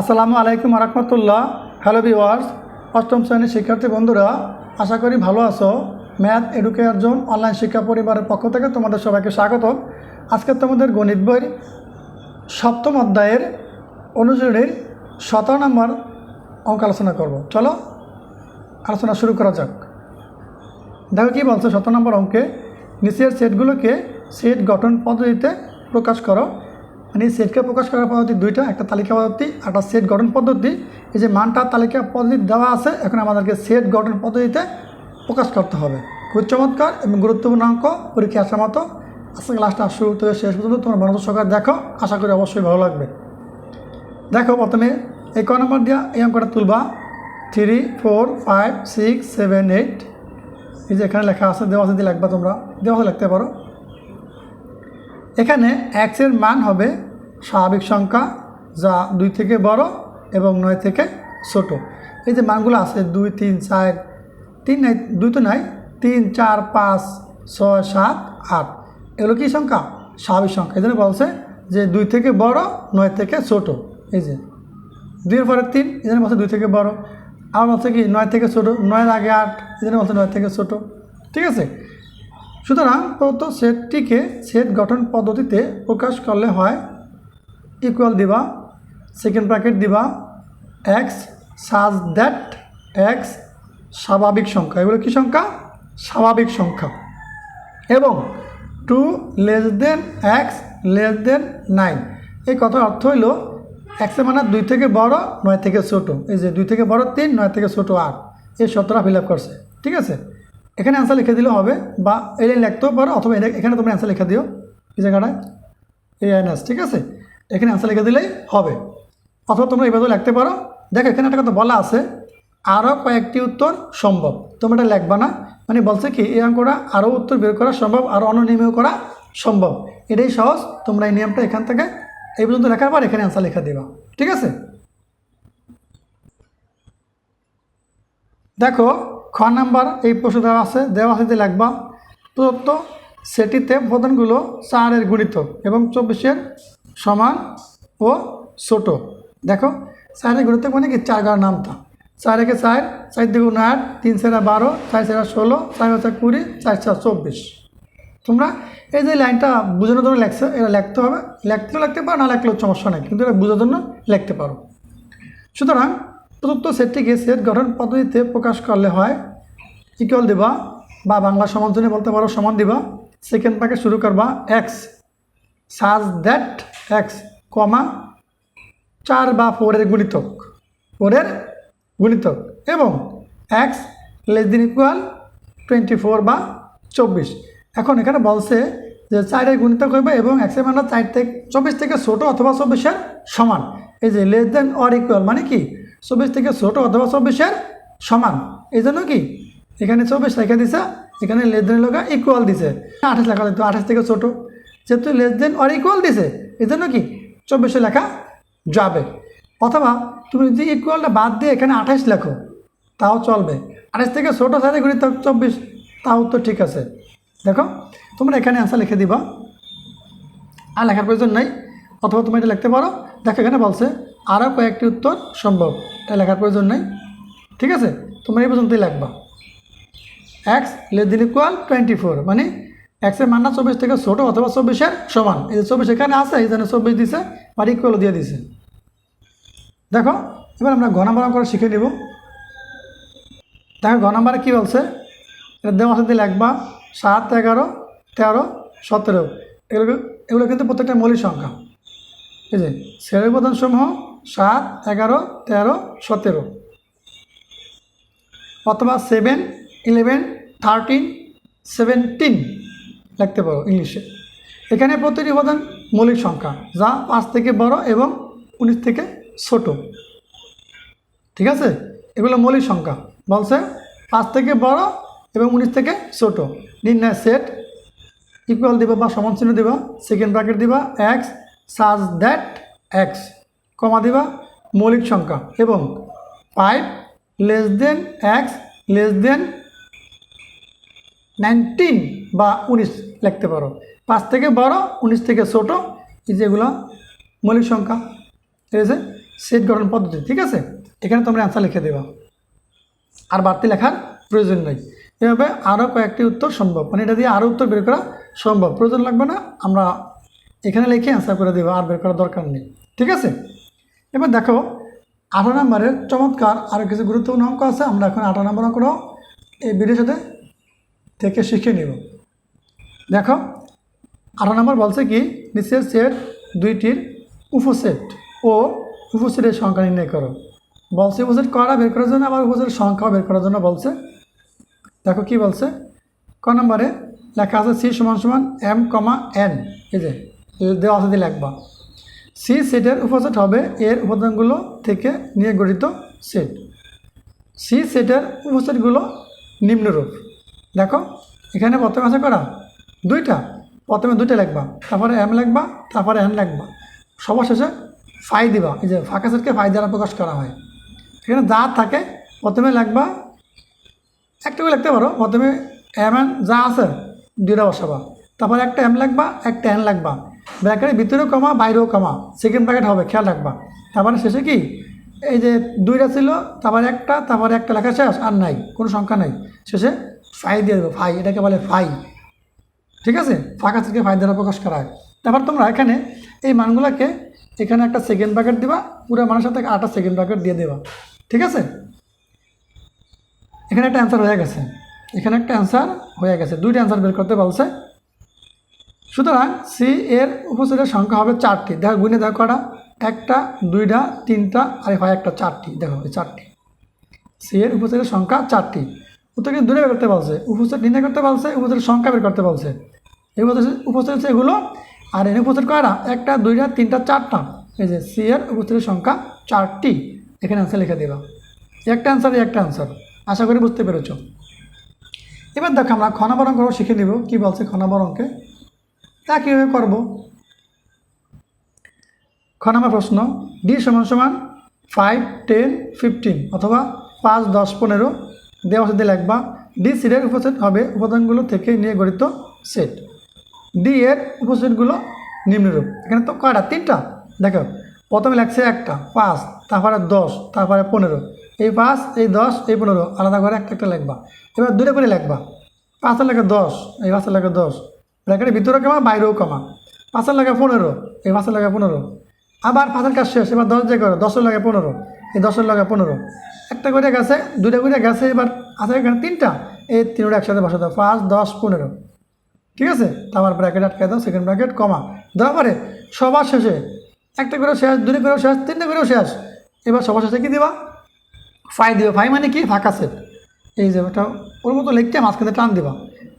আসসালামু আলাইকুম রহমতুল্লাহ hello viewers অষ্টম শ্রেণির শিক্ষার্থী বন্ধুরা, আশা করি ভালো আছো। ম্যাথ এডুকেয়ার জোন অনলাইন শিক্ষা পরিবারের পক্ষ থেকে তোমাদের সবাইকে স্বাগত আজকে তোমাদের গণিত বইয়ের সপ্তম অধ্যায়ের অনুশীলনীর সতেরো নম্বর অঙ্ক আলোচনা করব। চলো, আলোচনা শুরু করা যাক। দেখো কী বলছে সতেরো নম্বর অঙ্কে, নিচের সেটগুলোকে সেট গঠন পদ্ধতিতে প্রকাশ করো। মানে এই সেটকে প্রকাশ করার পদ্ধতি দুইটা, একটা তালিকা পদ্ধতি একটা সেট গঠন পদ্ধতি। এই যে মানটা তালিকা পদ্ধতি দেওয়া আছে, এখন আমাদেরকে সেট গঠন পদ্ধতিতে প্রকাশ করতে হবে। খুব চমৎকার এবং গুরুত্বপূর্ণ অঙ্ক, পরীক্ষা আসার মতো। আজকে ক্লাসটা শুরু থেকে শেষ পর্যন্ত, তোমার মনোযোগ সহকারে দেখো, আশা করি অবশ্যই ভালো লাগবে। দেখো প্রথমে, এই ক নম্বর দিয়া এই অঙ্কটা তুলবা। Three four five six seven eight এই যে এখানে লেখা আছে, দেওয়া যদি লিখবা তোমরা। দেওয়া লিখতে পারো। এখানে এক্সের মান হবে স্বাভাবিক সংখ্যা যা দুই থেকে বড় এবং নয় থেকে ছোট। এই যে মানগুলো আছে, দুই, তিন, চার, তিন নাই, দুই তো নাই, তিন, চার, পাঁচ, ছয়, সাত, আট। এগুলো কী সংখ্যা? স্বাভাবিক সংখ্যা। এই জন্য বলছে যে দুই থেকে বড়, নয় থেকে ছোট। এই যে দুইয়ের পরে তিন, এই জন্য বলছে দুই থেকে বড়। আবার বলছে কি, নয় থেকে ছোট, নয়ের আগে আট, এই জন্য বলছে নয় থেকে ছোট। ঠিক আছে? সুতরাং প্রদত্ত সেটটিকে সেট গঠন পদ্ধতিতে প্রকাশ করলে হয় ইকুয়াল দিবা সেকেন্ড ব্র্যাকেট দিবা এক্স সাজ দ্যাট এক্স স্বাভাবিক সংখ্যা। এগুলো কী সংখ্যা? স্বাভাবিক সংখ্যা। এবং two less than x less than nine এই কথার অর্থ হইল এক্সের মানে দুই থেকে বড়, নয় থেকে ছোট। এই যে দুই থেকে বড় তিন, নয় থেকে ছোট আট। এই সতেরো ফিল আপ করছে। ঠিক আছে? এখানে অ্যান্সার লিখে দিলেও হবে বা এই লাইন লিখতেও পারো অথবা এখানে তোমরা অ্যান্সার লিখে দিও। এই জায়গাটায়? এই আইনাস ঠিক আছে? এখানে অ্যান্সার লিখে দিলেই হবে। অথবা তোমরা এভাবে লিখতে পারো। দেখো, এখানে একটা কথা বলা আছে আরও কয়েকটি উত্তর সম্ভব। তোমরা এটা লিখবা না। মানে বলছে কি, এই অঙ্কটা আরও উত্তর বের করা সম্ভব আরও অন্য নিয়মেও করা সম্ভব। এটাই সহজ। তোমরা এই নিয়মটা এখান থেকে, এই পর্যন্ত লেখার পর এখানে অ্যান্সার লেখা দিবা। ঠিক আছে? দেখো, খ নাম্বার এই প্রশ্ন দেওয়া আছে দেওয়া আছে যে লিখবা, প্রদত্ত সেটিতে উপাদানগুলো চারের গুণিত এবং চব্বিশের সমান ও ছোট। দেখো চারের গুরুত্ব মানে কি? চার গার নামটা চার একে চার চার দ্বিগুণ আট, তিন সেরা বারো, চার সেরা ষোলো, চার চার কুড়ি, চার চার চব্বিশ। তোমরা এই যে লাইনটা বোঝানোর জন্য লেখছো, এটা লিখতে হবে। লিখতেও লিখতে পারো, না লিখলেও সমস্যা নেই, কিন্তু এটা বোঝার জন্য লিখতে পারো। সুতরাং প্রদত্ত সেটটিকে সেট গঠন পদ্ধতিতে প্রকাশ করলে হয় ইকুয়াল দিবা বা বাংলা সমাধানে বলতে পারো সমান দিবা। সেকেন্ড পাকে শুরু করবা এক্স সাজ দ্যাট এক্স কমা চার বা ফোরের গুণিতক। ফোরের গুণিতক। এবং x less than equal twenty four বা চব্বিশ। এখন এখানে বলছে যে চারের গুণিতক হইবে এবং এক্সের মানে চার থেকে চব্বিশ থেকে ছোটো অথবা চব্বিশের সমান। এই যে লেস দেন অর ইকুয়াল মানে কি? চব্বিশ থেকে ছোটো অথবা চব্বিশের সমান। এই জন্য কি? এখানে চব্বিশ লেখা দিছে, এখানে লেস দেন লেখা ইকুয়াল দিছে। আঠাশ লেখা দিত আঠাশ থেকে ছোটো। যেহেতু লেস দেন অর ইকুয়াল দিছে এই জন্য কি? চব্বিশে লেখা যাবে। অথবা তুমি যদি ইকুয়ালটা বাদ দিয়ে এখানে আঠাশ লেখো, তাও চলবে। আঠাশ থেকে ছোটো সাথে গুণিত চব্বিশ, তাও তো ঠিক আছে। দেখো, তোমরা এখানে অ্যান্সার লিখে দিবা। আর লেখার প্রয়োজন নেই, অথবা তুমি এটা লিখতে পারো। দেখো, এখানে বলছে, আরও কয়েকটি উত্তর সম্ভব। এটা লেখার প্রয়োজন নেই। ঠিক আছে? তোমরা এই পর্যন্তই লিখবা। X less than equal twenty four মানে এক্সের মান্না চব্বিশ থেকে ছোটো অথবা চব্বিশের সমান। এই যে চব্বিশ এখানে আছে জন্য চব্বিশ দিছে আর ইকুয়ালও দিয়ে দিছে। দেখো, এবার আমরা ঘ নাম্বার করে শিখে নেব। দেখো ঘ নাম্বারে কী বলছে? এটা দেওয়া আছে দিলে একবার, সাত, এগারো, তেরো, সতেরো। এগুলো এগুলো কিন্তু প্রত্যেকটা মৌলিক সংখ্যা। এই যে, শ্রেণি উপাদান সমূহ সাত, এগারো, তেরো, সতেরো। অথবা সেভেন ইলেভেন থার্টিন সেভেন্টিন লিখতে পারো ইংলিশে। এখানে প্রতিটি উপাদান মৌলিক সংখ্যা, যা পাঁচ থেকে বড় এবং উনিশ থেকে ছোট। ঠিক আছে? এগুলো মৌলিক সংখ্যা। বলছে পাঁচ থেকে বড় এবং উনিশ থেকে ছোট। নির্ণয় সেট ইকুয়াল দিবা বা সমান চিহ্ন দিবা সেকেন্ড ব্র্যাকেট দিবা x such that x comma দিবা, মৌলিক সংখ্যা এবং five less than x less than nineteen বা উনিশ লিখতে পারো। পাঁচ থেকে বড় উনিশ থেকে ছোট, এই যেগুলো মৌলিক সংখ্যা। ঠিক আছে? সেট গঠন পদ্ধতি, ঠিক আছে? এখানে তোমরা অ্যান্সার লিখে দেবা। আর বাড়তি লেখার প্রয়োজন নেই। এভাবে আরও কয়েকটি উত্তর সম্ভব। মানে এটা দিয়ে আরও উত্তর বের করা সম্ভব। প্রয়োজন লাগবে না, আমরা এখানে লিখে অ্যান্সার করে দেবো, আর বের করার দরকার নেই। ঠিক আছে? এবার দেখো, আঠারো নম্বরের চমৎকার আরও কিছু গুরুত্বপূর্ণ অঙ্ক আছে। আমরা এখন আঠারো নম্বর অঙ্কটাও এই ভিডিওর সাথে থেকে শিখে নেব। দেখো আঠারো নম্বর বলছে কি, নিচের সেট দুইটির উপসেট ও উপসেটের সংখ্যা নির্ণয় করো। বলছে উপসেট করা বের করার জন্য, আবার উপসেটের সংখ্যাও বের করার জন্য বলছে। দেখো কি বলছে, ক নম্বরে লেখা আছে সি সমান সমান এম কমা এন এই যে দেওয়া আছে দিয়ে লিখবা। সি সেটের উপসেট হবে এর উপাদানগুলো থেকে নিয়ে গঠিত সেট। সি সেটের উপসেটগুলো নিম্নরূপ। দেখো, এখানে প্রথমে আছে করা? দুইটা। প্রথমে দুইটা লিখবা। তারপরে এম লিখবা, তারপরে এন লিখবা। সবার শেষে ফাই দিবা। এই যে ফাঁকা সেটকে ফাই দ্বারা প্রকাশ করা হয়। এখানে যা থাকে, প্রথমে লিখবা। একটা করে লিখতে পারো। প্রথমে এম, এন যা আছে, দুইটা বসাবা। তারপরে একটা এম লাগবা একটা এন লাগবা ব্র্যাকেটের ভিতরেও কমা, বাইরেও কমা। সেকেন্ড ব্র্যাকেট হবে, খেয়াল রাখবা। তারপরে শেষে কি? এই যে দুইটা ছিল, তারপরে একটা তারপরে একটা লেখা শেষ, আর নাই। কোনো সংখ্যা নাই। শেষে ফাই দিয়ে দেবো ফাই এটাকে বলে ফাই ঠিক আছে? ফাঁকা থেকে ফাই দ্বারা প্রকাশ করা হয়। তারপর তোমরা এখানে এই মানগুলোকে এখানে একটা সেকেন্ড ব্র্যাকেট দিবা, পুরো মানের সাথে আটটা সেকেন্ড ব্র্যাকেট দিয়ে দেবা। ঠিক আছে? এখানে একটা অ্যান্সার হয়ে গেছে। এখানে একটা অ্যান্সার হয়ে গেছে। দুইটা অ্যান্সার বের করতে বলছে। সুতরাং সি এর উপস্থিতের সংখ্যা হবে চারটি। দেখো গুণে দেখো কটা। একটা, দুইটা, তিনটা, আর হয় একটা চারটি। দেখো চারটি। সি এর উপস্থিতের সংখ্যা চারটি। উত্তর কিন্তু দূরে বের করতে বলছে উপস্থিত নির্ণয় করতে বলছে উপস্থিতের সংখ্যা বের করতে বলছে। উপস্থিত উপস্থিত হচ্ছে এগুলো। আর এনে উপস্থিত কয়টা? একটা, দুইটা, তিনটা, চারটা। এই যে সি এর উপস্থিতের সংখ্যা চারটি। এখানে অ্যান্সার লিখে দেবা। একটা অ্যান্সার একটা অ্যান্সার আশা করি বুঝতে পেরেছ। এবার দেখো আমরা খ নম্বর অঙ্ক শিখে নিব। কী বলছে খ নম্বর অঙ্কে? তা কীভাবে করব। খ নম্বর প্রশ্ন ডি সমান সমান ফাইভ টেন ফিফটিন অথবা পাঁচ, দশ, পনেরো দেওয়া সাথে লিখবা ডি সিডের উপসেট হবে উপাদানগুলো থেকে নিয়ে গঠিত সেট ডি এর উপসেটগুলো নিম্নরূপ। এখানে তো কয়টা? তিনটা। দেখো, প্রথমে লাগছে একটা, পাঁচ, তারপরে দশ, তারপরে পনেরো। এই পাঁচ, এই দশ, এই পনেরো, আলাদা করে একটা একটা লিখবা। এবার দুটো করে লিখবা। পাঁচের লেখা দশ, এই পাঁচের লেখা দশ। ব্র্যাকেটের ভিতরে কমা, বাইরেও কমা। পাঁচের লেখা পনেরো, এই পাঁচের লেখা পনেরো। আবার পাঁচের কাজ শেষ, এবার দশ যে করো, দশের লাগে পনেরো। এই দশের লাগে পনেরো। একটা করে গেছে, দুইটা করে গেছে, এবার আছে এখানে তিনটা। এই তিনটা একসাথে বসে দাও পাঁচ, দশ, পনেরো। ঠিক আছে? তারপর ব্র্যাকেট আটকে দাও সেকেন্ড ব্র্যাকেট কমা। দেওয়ার পরে সবার শেষে। একটা করে শেষ, দুটো করেও শেষ, তিনটা করেও শেষ। এবার সবার শেষে কী দিবা? ফাই দিবা। ফাই মানে কি? ফাঁকা সেট। এই যে ওটা, ওর মতো লিখতে মাঝখানে টান দিবা।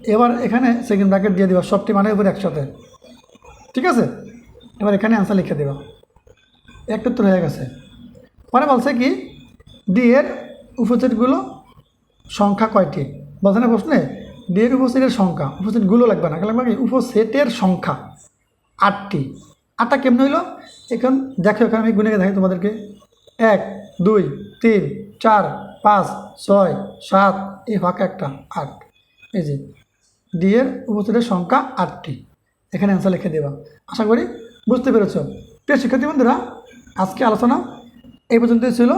এবার এখানে সেকেন্ড ব্র্যাকেট দিয়ে দিবা, সবটি মানে উপরে একসাথে। ঠিক আছে? এবার এখানে অ্যান্সার লিখে দেবা। একটা উত্তর হয়ে গেছে। পরে বলছে কি ডি এর উপসেটগুলো সংখ্যা কয়টি? বলছে না প্রশ্নে ডি এর উপসেটের সংখ্যা উপসেটগুলো লাগবে না লাগবে কি উপসেটের সংখ্যা আটটি। আটটা কেমন হইল? এখন দেখো, এখানে আমি গুনে দেখি তোমাদেরকে। এক, দুই, তিন, চার, পাঁচ, ছয়, সাত, এই ফাঁকা একটা আট। এই যে ডি এর উপস্থিতের সংখ্যা আটটি। এখানে অ্যান্সার লিখে দেবা। আশা করি বুঝতে পেরেছ। প্রিয় শিক্ষার্থী বন্ধুরা, আজকে আলোচনা এই পর্যন্তই ছিল।